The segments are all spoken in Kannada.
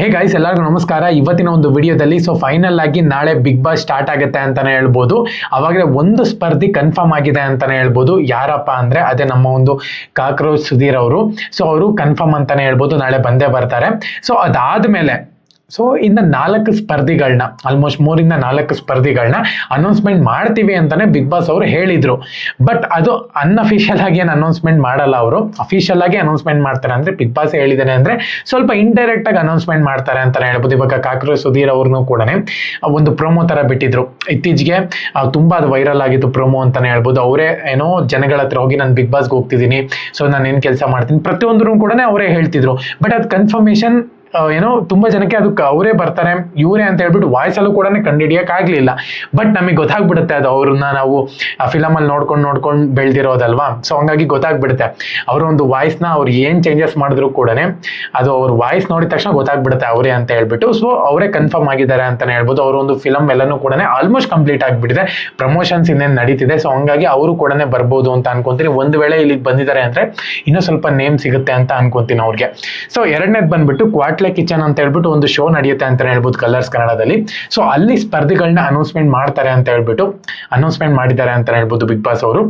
ಹೇ ಗೈಸ್ ಎಲ್ಲರಿಗೂ ನಮಸ್ಕಾರ. ಇವತ್ತಿನ ಒಂದು ವಿಡಿಯೋದಲ್ಲಿ ಸೊ ಫೈನಲ್ ಆಗಿ ನಾಳೆ ಬಿಗ್ ಬಾಸ್ ಸ್ಟಾರ್ಟ್ ಆಗುತ್ತೆ ಅಂತಾನೆ ಹೇಳ್ಬೋದು. ಅವಾಗಲೇ ಒಂದು ಸ್ಪರ್ಧಿ ಕನ್ಫರ್ಮ್ ಆಗಿದೆ ಅಂತಾನೆ ಹೇಳ್ಬೋದು. ಯಾರಪ್ಪ ಅಂದರೆ ಅದೇ ನಮ್ಮ ಒಂದು ಕಾಕ್ರೋಚ್ ಸುಧೀರ್ ಅವರು. ಸೊ ಅವರು ಕನ್ಫರ್ಮ್ ಅಂತಾನೆ ಹೇಳ್ಬೋದು. ನಾಳೆ ಬಂದೇ ಬರ್ತಾರೆ. ಸೊ ಅದಾದ್ಮೇಲೆ ಸೊ ಇನ್ನು ನಾಲ್ಕು ಸ್ಪರ್ಧಿಗಳನ್ನ ಆಲ್ಮೋಸ್ಟ್ ಮೂರಿಂದ ನಾಲ್ಕು ಸ್ಪರ್ಧಿಗಳನ್ನ ಅನೌನ್ಸ್ಮೆಂಟ್ ಮಾಡ್ತೀವಿ ಅಂತಾನೆ ಬಿಗ್ ಬಾಸ್ ಅವರು ಹೇಳಿದ್ರು. ಬಟ್ ಅದು ಅನ್ಅಫಿಷಿಯಲ್ ಆಗಿ ಏನು ಅನೌನ್ಸ್ಮೆಂಟ್ ಮಾಡಲ್ಲ ಅವರು. ಅಫಿಷಿಯಲ್ ಆಗಿ ಅನೌನ್ಸ್ಮೆಂಟ್ ಮಾಡ್ತಾರೆ ಅಂದ್ರೆ ಬಿಗ್ ಬಾಸ್ ಹೇಳಿದಾನೆ ಅಂದ್ರೆ ಸ್ವಲ್ಪ ಇಂಡೈರೆಕ್ಟ್ ಆಗಿ ಅನೌನ್ಸ್ಮೆಂಟ್ ಮಾಡ್ತಾರೆ ಅಂತಾನೆ ಹೇಳ್ಬೋದು. ಇವಾಗ ಕಾಕ್ರೋ ಸುಧೀರ್ ಅವ್ರನ್ನೂ ಕೂಡ ಒಂದು ಪ್ರೊಮೋ ತರ ಬಿಟ್ಟಿದ್ರು. ಇತ್ತೀಚೆಗೆ ತುಂಬಾ ಅದು ವೈರಲ್ ಆಗಿತ್ತು ಪ್ರೊಮೋ ಅಂತಾನೆ ಹೇಳ್ಬೋದು. ಅವರೇ ಏನೋ ಜನಗಳ ಹತ್ರ ಹೋಗಿ ನಾನು ಬಿಗ್ ಬಾಸ್ಗೆ ಹೋಗ್ತಿದ್ದೀನಿ. ಸೊ ನಾನು ಏನು ಕೆಲಸ ಮಾಡ್ತೀನಿ. ಪ್ರತಿಯೊಂದರೂ ಕೂಡ ಅವರೇ ಹೇಳ್ತಿದ್ರು. ಬಟ್ ಅದು ಕನ್ಫರ್ಮೇಶನ್ ಏನೋ ತುಂಬಾ ಜನಕ್ಕೆ ಅದಕ್ಕೆ ಅವರೇ ಬರ್ತಾರೆ, ಇವರೇ ಅಂತ ಹೇಳ್ಬಿಟ್ಟು ವಾಯ್ಸ್ ಅಲ್ಲೂ ಕೂಡ ಕಂಡು ಆಗ್ಲಿಲ್ಲ. ಬಟ್ ನಮಗೆ ಗೊತ್ತಾಗ್ಬಿಡುತ್ತೆ ಅದು ಅವ್ರನ್ನ ನಾವು, ಆ ಫಿಲಮಲ್ಲಿ ನೋಡ್ಕೊಂಡು ನೋಡ್ಕೊಂಡು ಬೆಳ್ದಿರೋದಲ್ವಾ? ಸೊ ಹಂಗಾಗಿ ಗೊತ್ತಾಗ್ಬಿಡುತ್ತೆ. ಅವರ ಒಂದು ವಾಯ್ಸ್ನ ಅವ್ರು ಏನು ಚೇಂಜಸ್ ಮಾಡಿದ್ರು ಕೂಡ ಅದು ಅವ್ರ ವಾಯ್ಸ್ ನೋಡಿದ ತಕ್ಷಣ ಗೊತ್ತಾಗ್ಬಿಡುತ್ತೆ ಅವರೇ ಅಂತ ಹೇಳ್ಬಿಟ್ಟು. ಸೊ ಅವರೇ ಕನ್ಫರ್ಮ್ ಆಗಿದ್ದಾರೆ ಅಂತಲೇ ಹೇಳ್ಬೋದು. ಅವ್ರ ಒಂದು ಫಿಲಮ್ ಎಲ್ಲನೂ ಕೂಡ ಆಲ್ಮೋಸ್ಟ್ ಕಂಪ್ಲೀಟ್ ಆಗಿಬಿಟ್ಟಿದೆ. ಪ್ರಮೋಷನ್ಸ್ ಇನ್ನೇನು ನಡೀತಿದೆ. ಸೊ ಹಂಗಾಗಿ ಅವರು ಕೂಡ ಬರ್ಬೋದು ಅಂತ ಅನ್ಕೊಂತೀನಿ. ಒಂದು ವೇಳೆ ಇಲ್ಲಿಗೆ ಬಂದಿದ್ದಾರೆ ಅಂದ್ರೆ ಇನ್ನೂ ಸ್ವಲ್ಪ ನೇಮ್ ಸಿಗುತ್ತೆ ಅಂತ ಅನ್ಕೊಂತೀನಿ ಅವ್ರಿಗೆ. ಸೊ ಎರಡನೇದು ಬಂದ್ಬಿಟ್ಟು ಕ್ವಾಟ್ಲೆ ಕಿಚನ್ ಅಂತ ಹೇಳ್ಬಿಟ್ಟು ಒಂದು ಶೋ ನಡೆಯುತ್ತೆ ಅಂತ ಹೇಳ್ಬೋದು ಕಲರ್ಸ್ ಕನ್ನಡದಲ್ಲಿ. ಸೊ ಅಲ್ಲಿ ಸ್ಪರ್ಧೆಗಳನ್ನ ಅನೌನ್ಸ್ಮೆಂಟ್ ಮಾಡ್ತಾರೆ ಅಂತ ಹೇಳ್ಬಿಟ್ಟು ಅನೌನ್ಸ್ಮೆಂಟ್ ಮಾಡಿದ್ದಾರೆ ಅಂತ ಹೇಳ್ಬೋದು ಬಿಗ್ ಬಾಸ್ ಅವರು.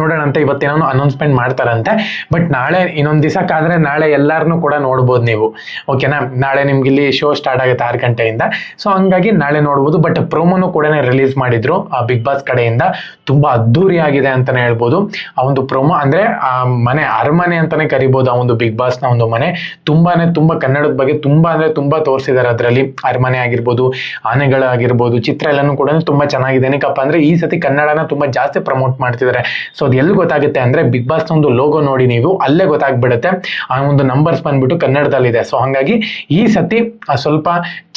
ನೋಡೋಣ ಅಂತ ಇವತ್ತೇನೋ ಅನೌನ್ಸ್ಮೆಂಟ್ ಮಾಡ್ತಾರಂತೆ. ಬಟ್ ನಾಳೆ ಇನ್ನೊಂದು ದಿವಸಕ್ಕಾದ್ರೆ ನಾಳೆ ಎಲ್ಲಾರನ್ನೂ ಕೂಡ ನೋಡ್ಬೋದು ನೀವು. ಓಕೆನಾ ನಾಳೆ ನಿಮ್ಗೆ ಇಲ್ಲಿ ಶೋ ಸ್ಟಾರ್ಟ್ ಆಗುತ್ತೆ ಆರು ಗಂಟೆಯಿಂದ. ಸೊ ಹಂಗಾಗಿ ನಾಳೆ ನೋಡ್ಬೋದು. ಬಟ್ ಪ್ರೋಮೋನು ಕೂಡ ರಿಲೀಸ್ ಮಾಡಿದ್ರು ಆ ಬಿಗ್ ಬಾಸ್ ಕಡೆಯಿಂದ. ತುಂಬಾ ಅದ್ದೂರಿ ಆಗಿದೆ ಅಂತಾನೆ ಹೇಳ್ಬೋದು. ಆ ಒಂದು ಪ್ರೋಮೋ ಅಂದ್ರೆ ಆ ಮನೆ, ಅರಮನೆ ಅಂತಾನೆ ಕರಿಬೋದು ಆ ಒಂದು ಬಿಗ್ ಬಾಸ್ನ ಒಂದು ಮನೆ. ತುಂಬಾನೇ ತುಂಬಾ ಕನ್ನಡದ ಬಗ್ಗೆ ತುಂಬಾ ಅಂದ್ರೆ ತುಂಬಾ ತೋರಿಸಿದ್ದಾರೆ ಅದರಲ್ಲಿ. ಅರಮನೆ ಆಗಿರ್ಬೋದು, ಆನೆಗಳಾಗಿರ್ಬೋದು, ಚಿತ್ರ ಎಲ್ಲಾನು ಕೂಡ ತುಂಬಾ ಚೆನ್ನಾಗಿದೆ. ಏನಕ್ಕಪ್ಪ ಅಂದ್ರೆ ಈ ಸತಿ ಕನ್ನಡನ ತುಂಬಾ ಜಾಸ್ತಿ ಪ್ರಮೋಟ್ ಮಾಡ್ತಿದ್ದಾರೆ ಸೊ ಅದು ಎಲ್ಲಿ ಗೊತ್ತಾಗುತ್ತೆ ಅಂದ್ರೆ ಬಿಗ್ ಬಾಸ್ ಒಂದು ಲೋಗೋ ನೋಡಿ ನೀವು, ಅಲ್ಲೇ ಗೊತ್ತಾಗ್ಬಿಡುತ್ತೆ. ಆ ಒಂದು ನಂಬರ್ಸ್ ಬಂದ್ಬಿಟ್ಟು ಕನ್ನಡದಲ್ಲಿದೆ. ಸೊ ಹಾಗಾಗಿ ಈ ಸತಿ ಸ್ವಲ್ಪ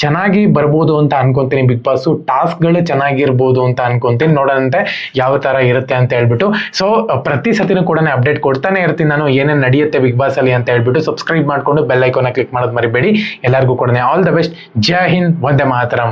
ಚೆನ್ನಾಗಿ ಬರ್ಬೋದು ಅಂತ ಅನ್ಕೊಂತೀನಿ ಬಿಗ್ ಬಾಸ್ ಟಾಸ್ಕ್ಗಳು ಚೆನ್ನಾಗಿರ್ಬೋದು ಅಂತ ಅನ್ಕೊಂತೀನಿ. ನೋಡೋಣಂತೆ ಯಾವ ತರ ಇರುತ್ತೆ ಅಂತ ಹೇಳ್ಬಿಟ್ಟು. ಸೊ ಪ್ರತಿ ಸತಿನೂ ಕೂಡ ಅಪ್ಡೇಟ್ ಕೊಡ್ತಾನೆ ಇರ್ತೀನಿ ನಾನು ಏನೇನು ನಡೆಯುತ್ತೆ ಬಿಗ್ ಬಾಸ್ ಅಲ್ಲಿ ಅಂತ ಹೇಳ್ಬಿಟ್ಟು. ಸಬ್ಸ್ಕ್ರೈಬ್ ಮಾಡ್ಕೊಂಡು ಬೆಲ್ ಐಕಾನ್ ಕ್ಲಿಕ್ ಮಾಡೋದು ಮರಿಬೇಡಿ. ಎಲ್ಲರಿಗೂ ಕೂಡ all the best Jai Hind Vande Mataram